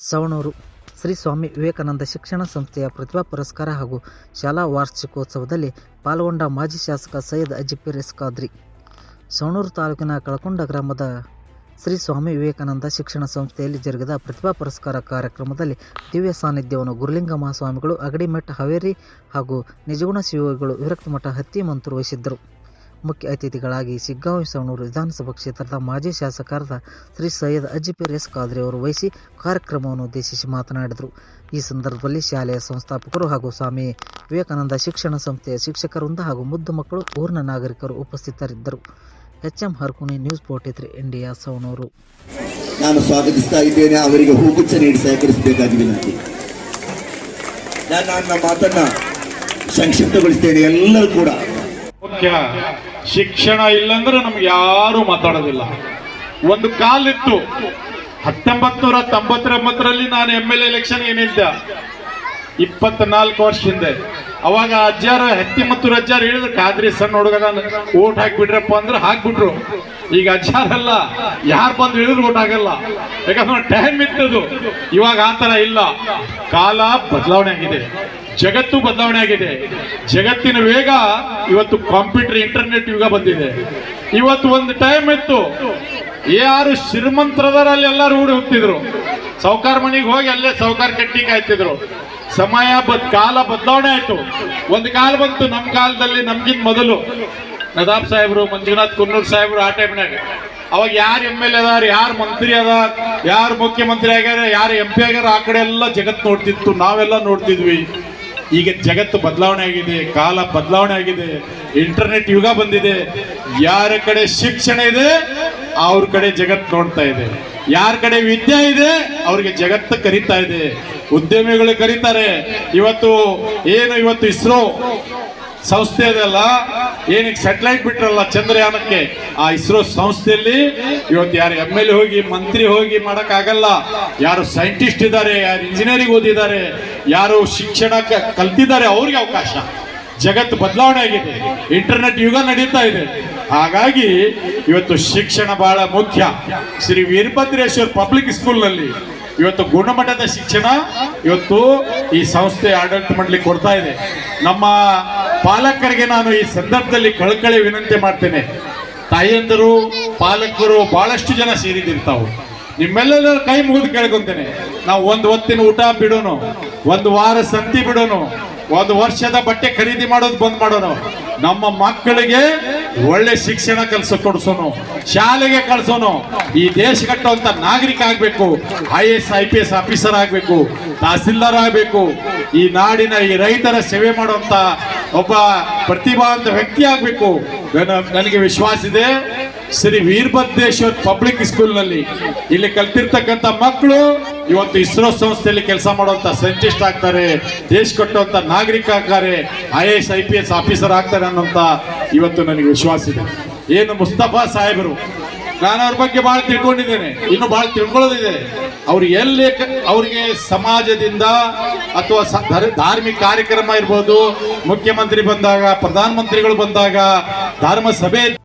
ಸವಣೂರು ಶ್ರೀ ಸ್ವಾಮಿ ವಿವೇಕಾನಂದ ಶಿಕ್ಷಣ ಸಂಸ್ಥೆಯ ಪ್ರತಿಭಾ ಪುರಸ್ಕಾರ ಹಾಗೂ ಶಾಲಾ ವಾರ್ಷಿಕೋತ್ಸವದಲ್ಲಿ ಪಾಲ್ಗೊಂಡ ಮಾಜಿ ಶಾಸಕ ಸೈಯದ್ ಅಜಿಪಿರ್ ಎಸ್ಕಾದ್ರಿ. ಸವಣೂರು ತಾಲೂಕಿನ ಕಳಕೊಂಡ ಗ್ರಾಮದ ಶ್ರೀ ಸ್ವಾಮಿ ವಿವೇಕಾನಂದ ಶಿಕ್ಷಣ ಸಂಸ್ಥೆಯಲ್ಲಿ ಜರುಗಿದ ಪ್ರತಿಭಾ ಪುರಸ್ಕಾರ ಕಾರ್ಯಕ್ರಮದಲ್ಲಿ ದಿವ್ಯ ಸಾನ್ನಿಧ್ಯವನ್ನು ಗುರುಲಿಂಗ ಮಹಾಸ್ವಾಮಿಗಳು, ಅಗಡಿಮಠ, ಹಾವೇರಿ ಹಾಗೂ ನಿಜಗುಣ ಶಿವಗಳು ವಿರಕ್ತಮಠ ಹತ್ತಿ ಮಂತ್ರ ವಹಿಸಿದ್ದರು ಮುಖ್ಯ ಅತಿಥಿಗಳಾಗಿ ಸಿಗ್ಗಾಂವಿ ಸವಣೂರು ವಿಧಾನಸಭಾ ಕ್ಷೇತ್ರದ ಮಾಜಿ ಶಾಸಕರಾದ ಶ್ರೀ ಸೈಯದ್ ಅಜಿಫೀರ್ ಎಸ್ ಖಾದ್ರಿ ಅವರು ವಹಿಸಿ ಕಾರ್ಯಕ್ರಮವನ್ನು ಉದ್ದೇಶಿಸಿ ಮಾತನಾಡಿದರು. ಈ ಸಂದರ್ಭದಲ್ಲಿ ಶಾಲೆಯ ಸಂಸ್ಥಾಪಕರು ಹಾಗೂ ಸ್ವಾಮಿ ವಿವೇಕಾನಂದ ಶಿಕ್ಷಣ ಸಂಸ್ಥೆಯ ಶಿಕ್ಷಕರಿಂದ ಹಾಗೂ ಮುದ್ದು ಮಕ್ಕಳು ಪೂರ್ಣ ನಾಗರಿಕರು ಉಪಸ್ಥಿತರಿದ್ದರು. H M Harkuni news forty three, India, Savanur. ನಾನು ಸ್ವಾಗತಿಸ್ತಾ ಇದ್ದೇನೆ. ಅವರಿಗೆ ಹೂಗುಚ್ಛ ನೀಡಿ ಸಹಕರಿಸಬೇಕಾಗಿ ವಿನಂತಿ ನಾನು ನನ್ನ ಮಾತನ್ನ ಸಂಕ್ಷಿಪ್ತಗೊಳಿಸ್ತೇನೆ. ಎಲ್ಲರೂ ಕೂಡ ಮುಖ್ಯ ಶಿಕ್ಷಣ ಇಲ್ಲಂದ್ರೆ ನಮ್ಗೆ ಯಾರು ಮಾತಾಡೋದಿಲ್ಲ. ಒಂದು ಕಾಲಿತ್ತು. ಹತ್ತೊಂಬತ್ ನೂರ ತೊಂಬತ್ತೊಂಬತ್ತರಲ್ಲಿ ನಾನು ಎಂ ಎಲ್ ಎಲೆಕ್ಷನ್ ಏನಿದ್ದ ಇಪ್ಪತ್ನಾಲ್ಕು ವರ್ಷ ಹಿಂದೆ. ಅವಾಗ ಅಜ್ಜಾರ, ಹತ್ತಿ ಮತ್ತು ಅಜ್ಜಾರ ಹೇಳಿದ್ರು, ಕಾದ್ರಿ ಸಣ್ಣ ನಾನು ಓಟ್ ಹಾಕ್ಬಿಟ್ರಪ್ಪ ಅಂದ್ರೆ ಹಾಕ್ಬಿಟ್ರು. ಈಗ ಅಜ್ಜಾರಲ್ಲ, ಯಾರು ಬಂದು ಹೇಳಿದ್ರು ಓಟ್ ಆಗಲ್ಲ ಯಾಕಂದ್ರೆ ಟೈಮ್ ಇತ್ತದು ಇವಾಗ ಆ ಥರ ಇಲ್ಲ. ಕಾಲ ಬದಲಾವಣೆ ಆಗಿದೆ. ಜಗತ್ತು ಬದಲಾವಣೆ ಆಗಿದೆ. ಜಗತ್ತಿನ ವೇಗ ಇವತ್ತು ಕಂಪ್ಯೂಟರ್, ಇಂಟರ್ನೆಟ್ ಯುಗ ಬಂದಿದೆ. ಇವತ್ತು ಒಂದು ಟೈಮ್ ಇತ್ತು. ಯಾರು ಶ್ರೀಮಂತರದಲ್ಲಿ ಎಲ್ಲರೂ ಓಡಿ ಹೋಗ್ತಿದ್ರು. ಸಾವುಕಾರ ಮನೆಗೆ ಹೋಗಿ ಅಲ್ಲೇ ಸಾವುಕಾರ ಕಟ್ಟಿ ಕಾಯ್ತಿದ್ರು. ಸಮಯ ಬದ್, ಕಾಲ ಬದಲಾವಣೆ ಆಯ್ತು. ಒಂದು ಕಾಲ ಬಂತು ನಮ್ಮ ಕಾಲದಲ್ಲಿ ನಮ್ಗಿಂತ ಮೊದಲು. ನದಾಬ್ ಸಾಹೇಬ್ರು, ಮಂಜುನಾಥ್ ಕುನ್ನೂರ್ ಸಾಹೇಬ್ರು ಆ ಟೈಮ್ನಾಗ ಅವಾಗ ಯಾರು ಎಂ ಎಲ್ ಎ ಅದಾರ, ಯಾರು ಮಂತ್ರಿ ಅದಾರ, ಯಾರು ಮುಖ್ಯಮಂತ್ರಿ ಆಗ್ಯಾರ, ಯಾರು ಎಂ ಪಿ ಆಗ್ಯಾರ, ಆ ಕಡೆ ಎಲ್ಲ ಜಗತ್ತು ನೋಡ್ತಿತ್ತು. ನಾವೆಲ್ಲ ನೋಡ್ತಿದ್ವಿ. ಈಗ ಜಗತ್ತು ಬದಲಾವಣೆ ಆಗಿದೆ, ಕಾಲ ಬದಲಾವಣೆ ಆಗಿದೆ ಇಂಟರ್ನೆಟ್ ಯುಗ ಬಂದಿದೆ. ಯಾರ ಕಡೆ ಶಿಕ್ಷಣ ಇದೆ, ಅವ್ರ ಕಡೆ ಜಗತ್ತು ನೋಡ್ತಾ ಇದೆ. ಯಾರ ಕಡೆ ವಿದ್ಯೆ ಇದೆ, ಅವ್ರಿಗೆ ಜಗತ್ತು ಕರೀತಾ ಇದೆ. ಉದ್ಯಮಿಗಳು ಕರೀತಾರೆ. ಇವತ್ತು ಏನು ಇವತ್ತು ಇಸ್ರೋ ಸಂಸ್ಥೆ ಅದಲ್ಲ ಏನಕ್ಕೆ ಸೆಟಲೈಟ್ ಬಿಟ್ರಲ್ಲ ಚಂದ್ರಯಾನಕ್ಕೆ? ಆ ಇಸ್ರೋ ಸಂಸ್ಥೆಯಲ್ಲಿ ಇವತ್ತು ಯಾರು ಎಂ ಎಲ್ ಎ ಹೋಗಿ, ಮಂತ್ರಿ ಹೋಗಿ ಆಗಲ್ಲ ಯಾರು ಸೈಂಟಿಸ್ಟ್ ಇದ್ದಾರೆ, ಯಾರು ಇಂಜಿನಿಯರಿಂಗ್ ಓದಿದ್ದಾರೆ. ಯಾರು ಶಿಕ್ಷಣ ಕಲ್ತಿದ್ದಾರೆ ಅವ್ರಿಗೆ ಅವಕಾಶ. ಜಗತ್ತು ಬದಲಾವಣೆ ಆಗಿದೆ. ಇಂಟರ್ನೆಟ್ ಯುಗ ನಡೀತಾ ಇದೆ. ಹಾಗಾಗಿ ಇವತ್ತು ಶಿಕ್ಷಣ ಬಹಳ ಮುಖ್ಯ. ಶ್ರೀ ವೀರಭದ್ರೇಶ್ವರ್ ಪಬ್ಲಿಕ್ ಸ್ಕೂಲ್ನಲ್ಲಿ ಇವತ್ತು ಗುಣಮಟ್ಟದ ಶಿಕ್ಷಣ ಇವತ್ತು ಈ ಸಂಸ್ಥೆ ಆಡಳಿತ ಮಂಡಳಿ ಕೊಡ್ತಾ ಇದೆ. ನಮ್ಮ ಪಾಲಕರಿಗೆ ನಾನು ಈ ಸಂದರ್ಭದಲ್ಲಿ ಕಳಕಳಿ ವಿನಂತಿ ಮಾಡ್ತೇನೆ. ತಾಯಿಯಂದರು ಪಾಲಕರು ಬಹಳಷ್ಟು ಜನ ಸೇರಿದಿರ್ತಾವು ನಿಮ್ಮೆಲ್ಲರ ಕೈ ಮುಗಿದು ಕೇಳ್ಕೊಂತೇನೆ. ನಾವು ಒಂದು ಹೊತ್ತಿನ ಊಟ ಬಿಡೋನು, ಒಂದು ವಾರ ಸಂತಿ ಬಿಡೋನು, ಒಂದು ವರ್ಷದ ಬಟ್ಟೆ ಖರೀದಿ ಮಾಡೋದು ಬಂದ್ ಮಾಡೋನು. ನಮ್ಮ ಮಕ್ಕಳಿಗೆ ಒಳ್ಳೆ ಶಿಕ್ಷಣ ಕೆಲಸ ಕೊಡ್ಸೋನು, ಶಾಲೆಗೆ ಕಳ್ಸೋನು. ಈ ದೇಶ ಕಟ್ಟುವಂತ ನಾಗರಿಕ ಆಗ್ಬೇಕು I S I P S officer ಆಗ್ಬೇಕು, ತಹಸೀಲ್ದಾರ್ ಆಗ್ಬೇಕು. ಈ ನಾಡಿನ ಈ ರೈತರ ಸೇವೆ ಮಾಡುವಂತ ಒಬ್ಬ ಪ್ರತಿಭಾವಂತ ವ್ಯಕ್ತಿ ಆಗ್ಬೇಕು. ನನಗೆ ವಿಶ್ವಾಸ ಇದೆ. ಶ್ರೀ ವೀರಭದ್ರೇಶ್ವರ್ ಪಬ್ಲಿಕ್ ಸ್ಕೂಲ್ನಲ್ಲಿ ಇಲ್ಲಿ ಕಲ್ತಿರ್ತಕ್ಕಂಥ ಮಕ್ಕಳು ಇವತ್ತು ಇಸ್ರೋ ಸಂಸ್ಥೆಯಲ್ಲಿ ಕೆಲಸ ಮಾಡುವಂತ ಸೈಂಟಿಸ್ಟ್ ಆಗ್ತಾರೆ, ದೇಶ ಕಟ್ಟುವಂತ ನಾಗರಿಕ ಆಗ್ತಾರೆ I S I P S officer ಆಗ್ತಾರೆ ಅನ್ನೋಂಥ ಇವತ್ತು ನನಗೆ ವಿಶ್ವಾಸ ಇದೆ. ಏನು ಮುಸ್ತಫಾ ಸಾಹೇಬರು, ನಾನು ಅವ್ರ ಬಗ್ಗೆ ಬಹಳ ತಿಳ್ಕೊಂಡಿದ್ದೇನೆ, ಇನ್ನು ಬಹಳ ತಿಳ್ಕೊಳ್ಳೋದಿದೆ. ಅವ್ರು ಎಲ್ಲಿ ಅವ್ರಿಗೆ ಸಮಾಜದಿಂದ ಅಥವಾ ಧಾರ್ಮಿಕ ಕಾರ್ಯಕ್ರಮ ಇರ್ಬೋದು, ಮುಖ್ಯಮಂತ್ರಿ ಬಂದಾಗ, ಪ್ರಧಾನಮಂತ್ರಿಗಳು ಬಂದಾಗ ಧರ್ಮ ಸಭೆ